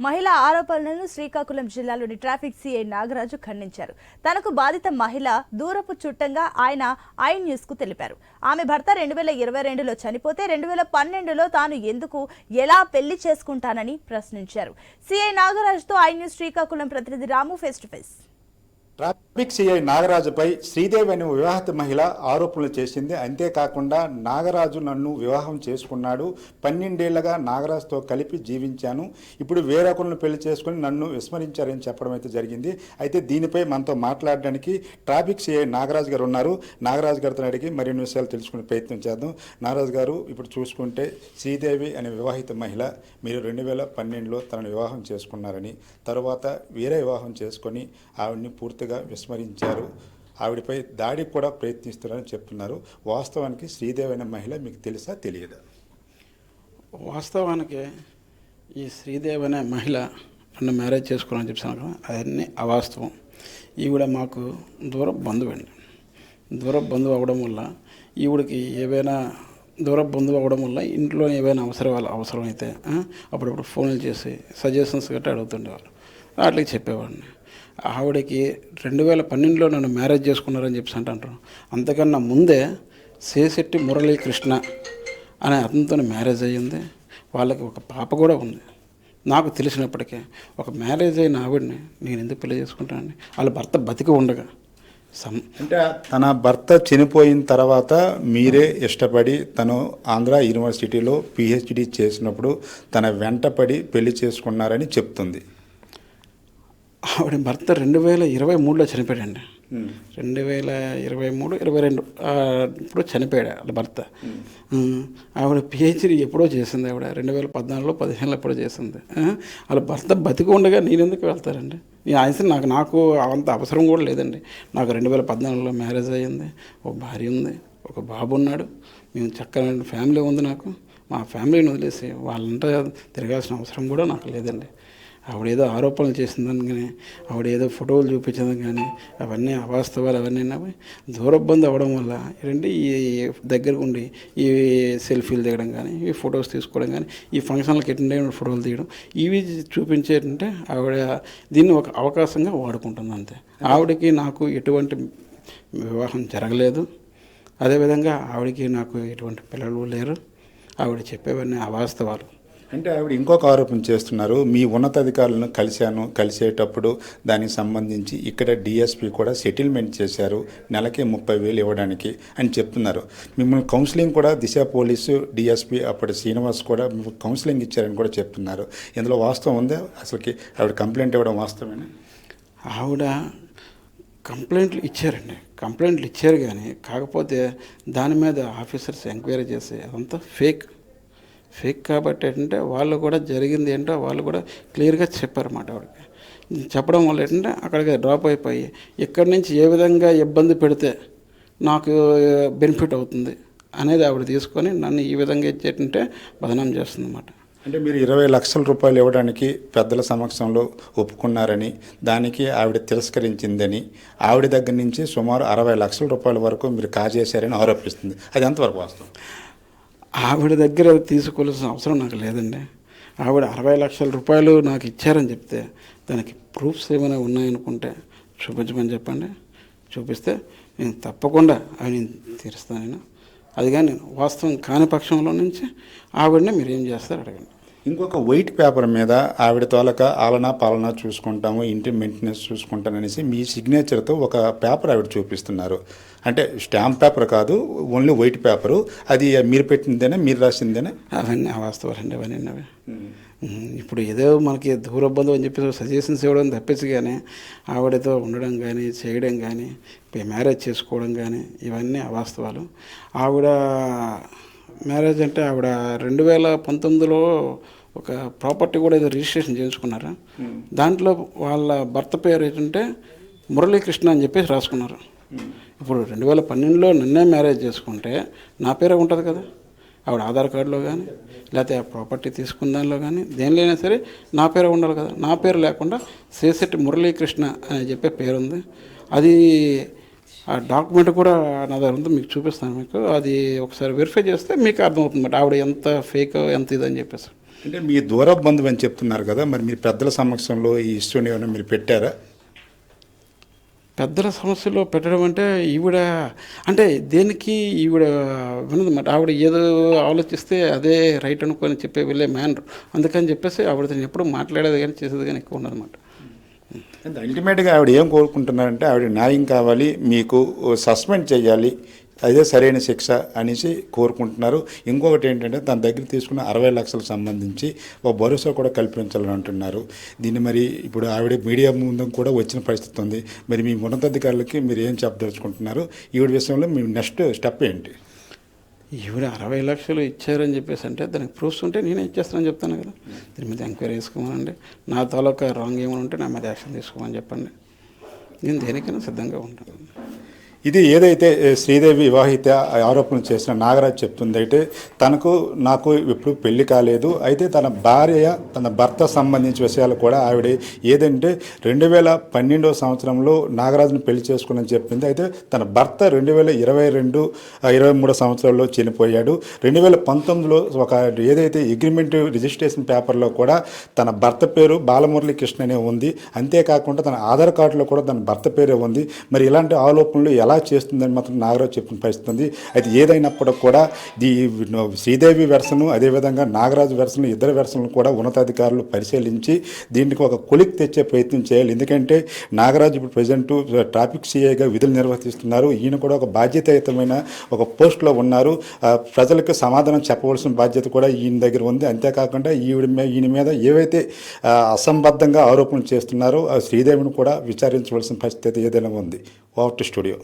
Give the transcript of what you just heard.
మహిళా ఆరోపణలను శ్రీకాకుళం జిల్లాలోని ట్రాఫిక్ సీఐ నాగరాజు ఖండించారు. తనకు బాధిత మహిళ దూరపు చుట్టంగా ఆయన ఐ న్యూస్కు తెలిపారు. ఆమె భర్త రెండు వేల ఇరవై రెండులో చనిపోతే రెండు వేల పన్నెండులో తాను ఎందుకు ఎలా పెళ్ళి చేసుకుంటానని ప్రశ్నించారు. సీఐ నాగరాజుతో ఐ న్యూస్ శ్రీకాకుళం ప్రతినిధి Ramu face to face traffic CI నాగరాజుపై Sridevi అనే వివాహిత మహిళ ఆరోపణలు చేసింది. అంతేకాకుండా నాగరాజు నన్ను వివాహం చేసుకున్నాడు. పన్నెండేళ్ళుగా నాగరాజుతో కలిపి జీవించాను. ఇప్పుడు వేరొకరిని పెళ్ళి చేసుకుని నన్ను విస్మరించారని చెప్పడం అయితే జరిగింది. అయితే దీనిపై మనతో మాట్లాడడానికి ట్రాఫిక్ సిఐ నాగరాజు గారు ఉన్నారు. నాగరాజు గారితో అడిగి మరిన్ని విషయాలు తెలుసుకునే ప్రయత్నం చేద్దాం. నాగరాజు గారు ఇప్పుడు చూసుకుంటే శ్రీదేవి అనే వివాహిత మహిళ మీరు రెండు వేల పన్నెండులో తనను వివాహం చేసుకున్నారని తర్వాత వేరే వివాహం చేసుకొని ఆవిడ్ని పూర్తిగా విస్మరించారు. ఆవిడపై దాడి కూడా ప్రయత్నిస్తున్నారని చెప్తున్నారు. వాస్తవానికి శ్రీదేవి అనే మహిళ మీకు తెలుసా? తెలియదా? వాస్తవానికి ఈ శ్రీదేవి అనే మహిళ నన్ను మ్యారేజ్ చేసుకోవాలని చెప్పాను కదా అవన్నీ అవాస్తవం. ఈవిడ మాకు దూర బంధువు అండి దూర బంధువు అవ్వడం వల్ల ఈవిడికి ఏవైనా దూర బంధువు అవ్వడం వల్ల ఇంట్లో ఏవైనా అవసరాలు అవసరమైతే అయితే అప్పుడప్పుడు ఫోన్లు చేసి సజెషన్స్ గట్రా అడుగుతుండేవాళ్ళు. వాటికి చెప్పేవాడిని. ఆవిడకి రెండు వేల పన్నెండులో నన్ను మ్యారేజ్ చేసుకున్నారని చెప్పి అంటారు. అంతకన్నా ముందే సేశెట్టి మురళీకృష్ణ అనే అతనితో మ్యారేజ్ అయ్యింది. వాళ్ళకి ఒక పాప కూడా ఉంది. నాకు తెలిసినప్పటికీ ఒక మ్యారేజ్ అయిన ఆవిడని నేను ఎందుకు పెళ్ళి చేసుకుంటానని. వాళ్ళ భర్త బతికి ఉండగా. సం అంటే తన భర్త చనిపోయిన తర్వాత మీరే ఇష్టపడి తను ఆంధ్ర యూనివర్సిటీలో పిహెచ్డి చేసినప్పుడు తన వెంటపడి పెళ్ళి చేసుకున్నారని చెప్తుంది. ఆవిడ భర్త రెండు వేల ఇరవై మూడులో చనిపోయాడండి. రెండు వేల ఇరవై మూడు ఇరవై రెండు ఇప్పుడు చనిపోయాడు వాళ్ళ భర్త. ఆవిడ పిహెచ్డి ఎప్పుడో చేసింది ఆవిడ రెండు వేల పద్నాలుగులో పదిహేనులో ఎప్పుడో చేసింది. వాళ్ళ భర్త బతికి ఉండగా నేను ఎందుకు వెళ్తారండి నేను ఆయన నాకు నాకు అంత అవసరం కూడా లేదండి. నాకు రెండు వేల పద్నాలుగులో మ్యారేజ్ అయ్యింది ఒక భార్య ఉంది ఒక బాబు ఉన్నాడు. మేము చక్కని ఫ్యామిలీ ఉంది నాకు. మా ఫ్యామిలీని వదిలేసి వాళ్ళంతా తిరగాల్సిన అవసరం కూడా నాకు లేదండి. ఆవిడ ఏదో ఆరోపణలు చేసిందని కానీ ఆవిడ ఏదో ఫోటోలు చూపించదని కానీ అవన్నీ అవాస్తవాలు అవన్నీ దూరబ్బంది అవ్వడం వల్ల ఏంటంటే ఈ దగ్గరకు ఉండి ఈ సెల్ఫీలు దిగడం కానీ ఈ ఫొటోస్ తీసుకోవడం కానీ ఈ ఫంక్షన్లకు అటెండ్ అయిన ఫోటోలు తీయడం ఇవి చూపించేటంటే ఆవిడ దీన్ని ఒక అవకాశంగా వాడుకుంటుంది అంతే. ఆవిడకి నాకు ఎటువంటి వివాహం జరగలేదు. అదేవిధంగా ఆవిడకి నాకు ఎటువంటి పిల్లలు లేరు. ఆవిడ చెప్పేవన్నీ అవాస్తవాలు. అంటే ఆవిడ ఇంకొక ఆరోపణ చేస్తున్నారు మీ ఉన్నతాధికారులను కలిశాను కలిసేటప్పుడు దానికి సంబంధించి ఇక్కడ డిఎస్పి కూడా సెటిల్మెంట్ చేశారు నెలకి ముప్పై వేలు ఇవ్వడానికి అని చెప్తున్నారు. మిమ్మల్ని కౌన్సిలింగ్ కూడా దిశ పోలీసు డిఎస్పి అప్పటి శ్రీనివాస్ కూడా కౌన్సిలింగ్ ఇచ్చారని కూడా చెప్తున్నారు. ఇందులో వాస్తవం ఉందా? అసలుకి ఆవిడ కంప్లైంట్ ఇవ్వడం వాస్తవమేనా? ఆవిడ కంప్లైంట్లు ఇచ్చారండి. కంప్లైంట్లు ఇచ్చారు కానీ కాకపోతే దాని మీద ఆఫీసర్స్ ఎంక్వైరీ చేసి అదంతా ఫేక్. ఫేక్ కాబట్టి ఏంటంటే వాళ్ళు కూడా జరిగింది ఏంటో వాళ్ళు కూడా క్లియర్గా చెప్పారన్నమాట ఆవిడకి చెప్పడం వల్ల ఏంటంటే అక్కడికి డ్రాప్ అయిపోయి ఇక్కడి నుంచి ఏ విధంగా ఇబ్బంది పెడితే నాకు బెనిఫిట్ అవుతుంది అనేది ఆవిడ తీసుకొని నన్ను ఈ విధంగా ఇచ్చేటంటే బదనం చేస్తుందన్నమాట. అంటే మీరు ఇరవై లక్షల రూపాయలు ఇవ్వడానికి పెద్దల సమక్షంలో ఒప్పుకున్నారని దానికి ఆవిడ తిరస్కరించిందని ఆవిడ దగ్గర నుంచి సుమారు అరవై లక్షల రూపాయల వరకు మీరు కాజేశారని ఆరోపిస్తుంది. అది ఎంతవరకు వాస్తవం? ఆవిడ దగ్గర తీసుకోవాల్సిన అవసరం నాకు లేదండి. ఆవిడ అరవై లక్షల రూపాయలు నాకు ఇచ్చారని చెప్తే దానికి ప్రూఫ్స్ ఏమైనా ఉన్నాయనుకుంటే చూపించమని చెప్పండి. చూపిస్తే నేను తప్పకుండా అవి నేను తీరుస్తాను నేను. అది కానీ వాస్తవం కాని పక్షంలో నుంచి ఆవిడని మీరు ఏం చేస్తారు అడగండి. ఇంకొక వైట్ పేపర్ మీద ఆవిడ తోలక ఆలనా పాలన చూసుకుంటాము ఇంటి మెయింటెనెన్స్ చూసుకుంటాననేసి మీ సిగ్నేచర్తో ఒక పేపర్ ఆవిడ చూపిస్తున్నారు. అంటే స్టాంప్ పేపర్ కాదు ఓన్లీ వైట్ పేపరు అది మీరు పెట్టిందేనా మీరు రాసిందేనా? అవన్నీ అవాస్తవాలండి అవన్నీ అవి ఇప్పుడు ఏదో మనకి దూర బంధువు అని చెప్పేసి సజెషన్స్ ఇవ్వడం తప్పేసి కానీ ఆవిడతో ఉండడం కానీ చేయడం కానీ మ్యారేజ్ చేసుకోవడం కానీ ఇవన్నీ అవాస్తవాలు. ఆవిడ మ్యారేజ్ అంటే ఆవిడ రెండు వేల పంతొమ్మిదిలో ఒక ప్రాపర్టీ కూడా ఏదో రిజిస్ట్రేషన్ చేయించుకున్నారు? దాంట్లో వాళ్ళ భర్త పేరు ఏంటంటే మురళీకృష్ణ అని చెప్పేసి రాసుకున్నారు. ఇప్పుడు రెండు వేల పన్నెండులో నిన్నే మ్యారేజ్ చేసుకుంటే నా పేరే ఉంటుంది కదా? ఆవిడ ఆధార్ కార్డులో కానీ లేకపోతే ఆ ప్రాపర్టీ తీసుకున్న దానిలో కానీ దేనిలో అయినా సరే నా పేరు ఉండాలి కదా? నా పేరు లేకుండా సేసెట్టి మురళీకృష్ణ అని చెప్పే పేరు ఉంది అది ఆ డాక్యుమెంట్ కూడా నా దగ్గర ఉంది మీకు చూపిస్తాను మీకు. అది ఒకసారి వెరిఫై చేస్తే మీకు అర్థమవుతుంది ఆవిడ ఎంత ఫేక్ ఎంత ఇదని చెప్పేసి. అంటే మీ దూర బంధువు అని చెప్తున్నారు కదా మరి మీరు పెద్దల సమక్షంలో ఈ ఇష్యూని ఏమైనా మీరు పెట్టారా? పెద్దల సమస్యలో పెట్టడం అంటే ఈవిడ అంటే దేనికి ఈవిడ వినదు మాట ఆవిడ ఏదో ఆలోచిస్తే అదే రైట్ అనుకొని చెప్పే వెళ్ళే మ్యానర్ అందుకని చెప్పేసి ఆవిడ ఎప్పుడు మాట్లాడేది కానీ చేసేది కానీ ఎక్కువ ఉన్నదన్నమాట అంటే అల్టిమేట్గా ఆవిడ ఏం కోరుకుంటున్నారంటే ఆవిడ న్యాయం కావాలి మీకు సస్పెండ్ చేయాలి అదే సరైన శిక్ష అనేసి కోరుకుంటున్నారు. ఇంకొకటి ఏంటంటే తన దగ్గర తీసుకున్న అరవై లక్షలకు సంబంధించి ఒక భరోసా కూడా కల్పించాలని అంటున్నారు. దీన్ని మరి ఇప్పుడు ఆవిడ మీడియా ముందు కూడా వచ్చిన పరిస్థితి ఉంది. మరి మీ ఉన్నతాధికారులకి మీరు ఏం చెప్పదలుచుకుంటున్నారు? ఈవిడ విషయంలో మీ నెక్స్ట్ స్టెప్ ఏంటి? ఈవిడ అరవై లక్షలు ఇచ్చారని చెప్పేసి అంటే దానికి ప్రూఫ్స్ ఉంటే నేనే ఇచ్చేస్తానని చెప్తాను కదా. దీని మీద ఎంక్వైరీ చేసుకోమనండి. నా తాలూకా రాంగ్ ఏమైనా ఉంటే నా మీద యాక్షన్ తీసుకోమని చెప్పండి. నేను దేనికైనా సిద్ధంగా ఉంటాను. ఇది ఏదైతే శ్రీదేవి వివాహిత ఆరోపణలు చేసిన నాగరాజ్ చెప్తుంది అయితే తనకు నాకు ఇప్పుడు పెళ్ళి కాలేదు. అయితే తన భార్య తన భర్త సంబంధించిన విషయాలు కూడా ఆవిడ ఏదంటే రెండు వేల పన్నెండవ సంవత్సరంలో నాగరాజును పెళ్ళి చేసుకుని చెప్పింది. అయితే తన భర్త రెండు వేల ఇరవై రెండు ఇరవై మూడో సంవత్సరంలో చనిపోయాడు. రెండు వేల పంతొమ్మిదిలో ఒక ఏదైతే అగ్రిమెంట్ రిజిస్ట్రేషన్ పేపర్లో కూడా తన భర్త పేరు బాలమురళీ కృష్ణ అనే ఉంది. అంతేకాకుండా తన ఆధార్ కార్డులో కూడా తన భర్త పేరే ఉంది. మరి ఇలాంటి ఆరోపణలు ఎలా చేస్తుందని మాత్రం నాగరాజు చెప్పిన పరిస్థితి ఉంది. అయితే ఏదైనప్పటికి కూడా ఈ శ్రీదేవి వెర్సను అదేవిధంగా నాగరాజు వెర్సను ఇద్దరు వెర్సలను కూడా ఉన్నతాధికారులు పరిశీలించి దీనికి ఒక కొలిక్ తెచ్చే ప్రయత్నం చేయాలి. ఎందుకంటే నాగరాజు ఇప్పుడు ప్రజెంట్ ట్రాఫిక్ సీఐగా విధులు నిర్వర్తిస్తున్నారు. ఈయన కూడా ఒక బాధ్యతాయుతమైన ఒక పోస్ట్లో ఉన్నారు. ప్రజలకు సమాధానం చెప్పవలసిన బాధ్యత కూడా ఈయన దగ్గర ఉంది. అంతేకాకుండా ఈవిడ ఈయన మీద ఏవైతే అసంబద్ధంగా ఆరోపణలు చేస్తున్నారో ఆ శ్రీదేవిని కూడా విచారించవలసిన పరిస్థితి ఏదైనా ఉంది. Over to studio.